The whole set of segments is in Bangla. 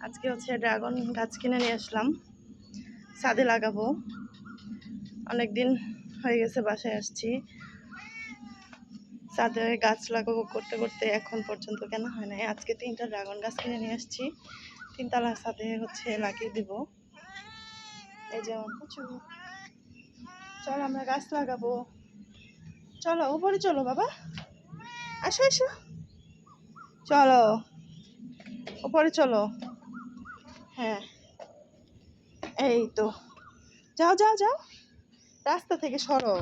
আজকে হচ্ছে ড্রাগন গাছ কিনে নিয়ে আসলাম। ছাদে লাগাবো। অনেক দিন হয়ে গেছে বাসায় আসছি। ছাদে গাছ লাগাবো করতে করতে এখন পর্যন্ত কেন হয় নাই। আজকে তিনটা ড্রাগন গাছ কিনে নিয়ে আসছি। তিনতলা ছাদে হচ্ছে লাগিয়ে দিব। এই যে আমার প্রচুর চল আমরা গাছ লাগাবো। চলো, উপরে চলো বাবা। আসো এসো চলো, উপরে চলো। হ্যাঁ। এই তো। যাও যাও যাও। রাস্তা থেকে সরো।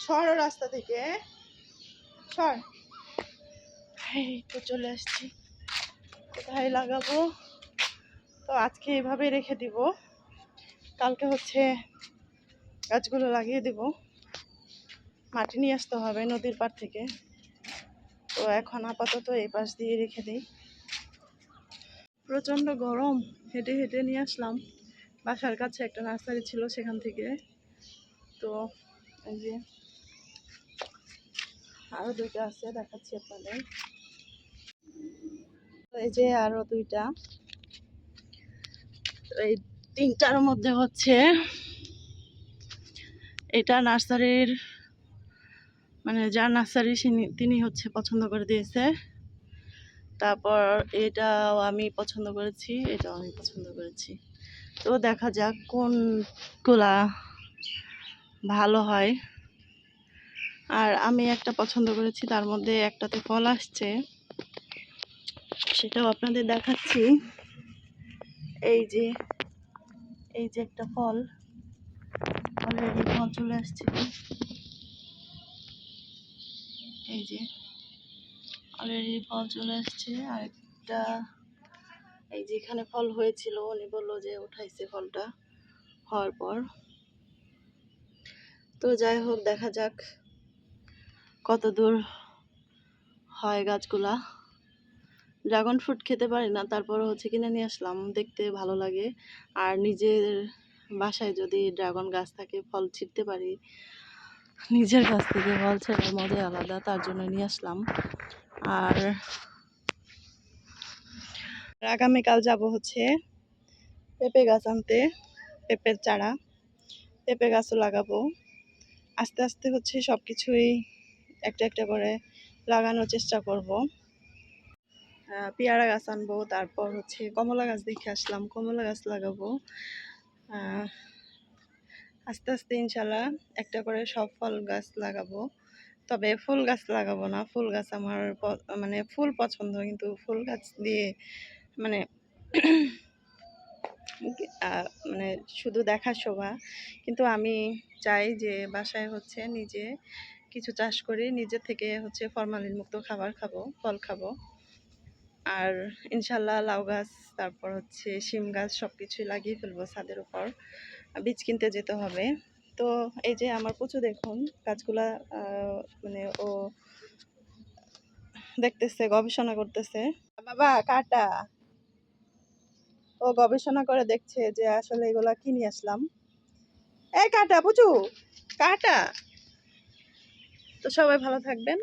সরো রাস্তা থেকে। সর। এই তো চলে আসছি। কোথায় লাগাবো? তো আজকে এভাবে রেখে দিব। কালকে হচ্ছে গাছগুলো লাগিয়ে দিব। মাটি নিয়ে আসতে হবে নদীর পাড় থেকে। তো এখন আপাতত এই পাশ দিয়ে রেখে দিই। প্রচণ্ড গরম, হেঁটে হেঁটে নিয়ে আসলাম। বাসার কাছে একটা নার্সারি ছিল সেখান থেকে। তো এই যে আরও দুইটা আছে, দেখাচ্ছি আপনাদের। এই যে আরও দুইটা। এই তিনটার মধ্যে হচ্ছে এটা নার্সারির মানে যার নার্সারি তিনি হচ্ছে পছন্দ করে দিয়েছে। তারপর এটাও আমি পছন্দ করেছি, এটাও আমি পছন্দ করেছি। তো দেখা যাক কোনগুলা ভালো হয়। আর আমি একটা পছন্দ করেছি, তার মধ্যে একটাতে ফল আসছে, সেটাও আপনাদের দেখাচ্ছি। এই যে এই যে একটা ফল অলরেডি ফল চলে আসছে। এই যে অলরেডি ফল চলে আসছে। আর একটা এই যে এখানে ফল হয়েছিল, উনি বলল যে উঠাইছে ফলটা হওয়ার পর। তো যাই হোক, দেখা যাক কত দূর হয় গাছগুলা। ড্রাগন ফ্রুট খেতে পারি না তারপরে হচ্ছে কিনে নিয়ে আসলাম, দেখতে ভালো লাগে। আর নিজের বাসায় যদি ড্রাগন গাছ থাকে, ফল ছিটতে পারি, নিজের কাছ থেকে ফল ছেড়ার মজাই আলাদা, তার জন্য নিয়ে আসলাম। আর আগামীকাল যাব হচ্ছে পেঁপে গাছ আনতে, পেঁপের চারা, পেঁপে গাছও লাগাবো। আস্তে আস্তে হচ্ছে সব কিছুই একটা একটা করে লাগানোর চেষ্টা করব। পেয়ারা গাছ আনব, তারপর হচ্ছে কমলা গাছ দেখে আসলাম, কমলা গাছ লাগাবো। আস্তে আস্তে ইনশাল্লাহ একটা করে সব ফল গাছ লাগাবো। তবে ফুল গাছ লাগাবো না। ফুল গাছ আমার মানে ফুল পছন্দ, কিন্তু ফুল গাছ দিয়ে মানে মানে শুধু দেখার শোভা। কিন্তু আমি চাই যে বাসায় হচ্ছে নিজে কিছু চাষ করি, নিজে থেকে হচ্ছে ফরমালিন মুক্ত খাবার খাব, ফল খাব। আর ইনশাল্লাহ লাউ গাছ, তারপর হচ্ছে শিম গাছ সব কিছুই লাগিয়ে ফেলব ছাদের উপর। বীজ কিনতে যেতে হবে। তো এই যে আমার প্রচুর দেখুন গাছগুলা মানে ও দেখতেছে, গবেষণা করতেছে। বাবা, কাটা। ও গবেষণা করে দেখছে যে আসলে এগুলা কি নিয়ে আসলাম। এই কাটা, পুচু, কাটা। তো সবাই ভালো থাকবেন।